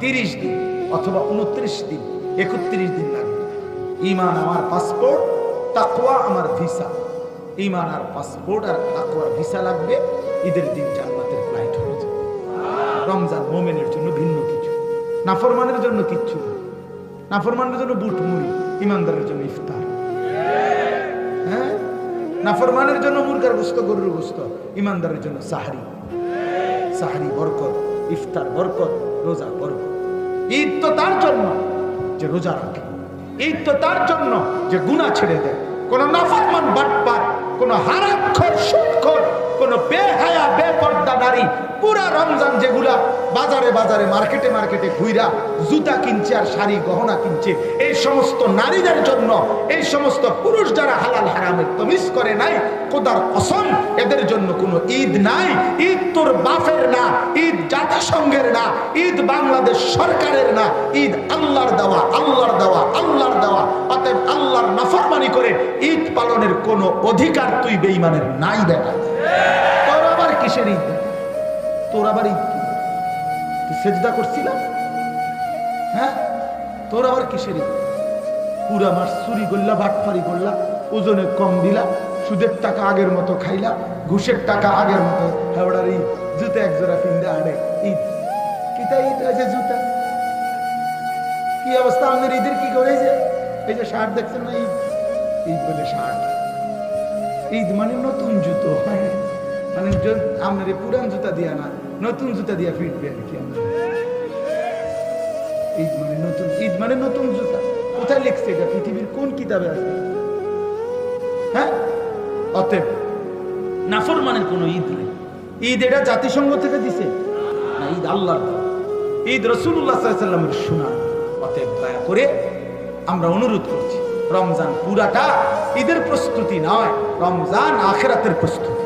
তিরিশ দিন অথবা উনত্রিশ দিন, একত্রিশ দিন লাগবে। ইমান আমার পাসপোর্ট তাকওয়া আমার ভিসা ইমান আর পাসপোর্ট আর তাকওয়ার ভিসা লাগবে, ঈদের দিন জান্নাতের ফ্লাইট হয়ে যাবে। রমজান মোমেনের জন্য ভিন্ন কিছু। নাফরমানের জন্য কিচ্ছু নাফরমানের জন্য বুট মুড়ি, ইমানদারের জন্য ইফতার। হ্যাঁ? নাফরমানের জন্য মুরগার গোস্ত, গরুর গোস্ত, ইমানদারের জন্য সাহারি। সাহারি, বরকত। ইফতার বরকত রোজা বরকত। ঈদ তো তার জন্য যে রোজা রাখে। ঈদ তো তার জন্য যে গুণা ছেড়ে দেয়। কোন নাফরমান বাটপার, কোন হারাক্ষর সুৎখর কোন বেহায়া, বেপর্দা নারী পুরা রমজান যেগুলা বাজারে বাজারে, মার্কেটে মার্কেটে ঘুইরা জুতা কিনছে আর শাড়ি গহনা কিনছে, এই সমস্ত নারীদের জন্য, এই সমস্ত পুরুষ যারা হালাল হারামের তমিস করে নাই কোদার অসম এদের জন্য কোনো ঈদ নাই। ঈদ তোর বাপের না, ঈদ জাতিসংঘের না, ঈদ বাংলাদেশ সরকারের না, ঈদ আল্লাহর দেওয়া আল্লাহর দেওয়া আল্লাহর দেওয়া। অতএব আল্লাহর নাফরমানি করে ঈদ পালনের কোনো অধিকার তুই বেঈমানের নাই দেখা তোর আবার কিসের ঈদ? তোর আবার ঈদ কি? তুই সেজদা করছিলাম হ্যাঁ? তোর আবার কিসের ঈদ? পুরা মাস চুরি করলা বাটফারি করলা, ওজনে কম দিলা, সুদের টাকা আগের মতো খাইলা, ঘুষের টাকা আগের মতো হাওড়ার ঈদ, জুতা এক জোড়া কিনতে আনে, ঈদ। কিতা ঈদ জুতা? কি অবস্থা আমাদের ঈদের কি করে এই যে এই যে শার্ট দেখছেন না, ঈদ? ঈদ বলে শার্ট। ঈদ মানে নতুন জুতো হ্যাঁ। মানে আপনার এই পুরান জুতা দিয়া না, নতুন জুতা দিয়া ফিটবে আর কি ঈদ মানে নতুন, ঈদ মানে নতুন জুতা। কোথায় লিখছে এটা? পৃথিবীর কোন কিতাবে আছে? হ্যাঁ? অতএব নাফরমানের কোনো ঈদ নেই। ঈদ এটা জাতিসংঘ থেকে দিছে। না, ঈদ আল্লাহর ঈদ রসুল্লাহ সাল্লামের শোনা অতএব দয়া করে আমরা অনুরোধ করছি, রমজান পুরাটা ঈদের প্রস্তুতি নয়, রমজান আখেরাতের প্রস্তুতি।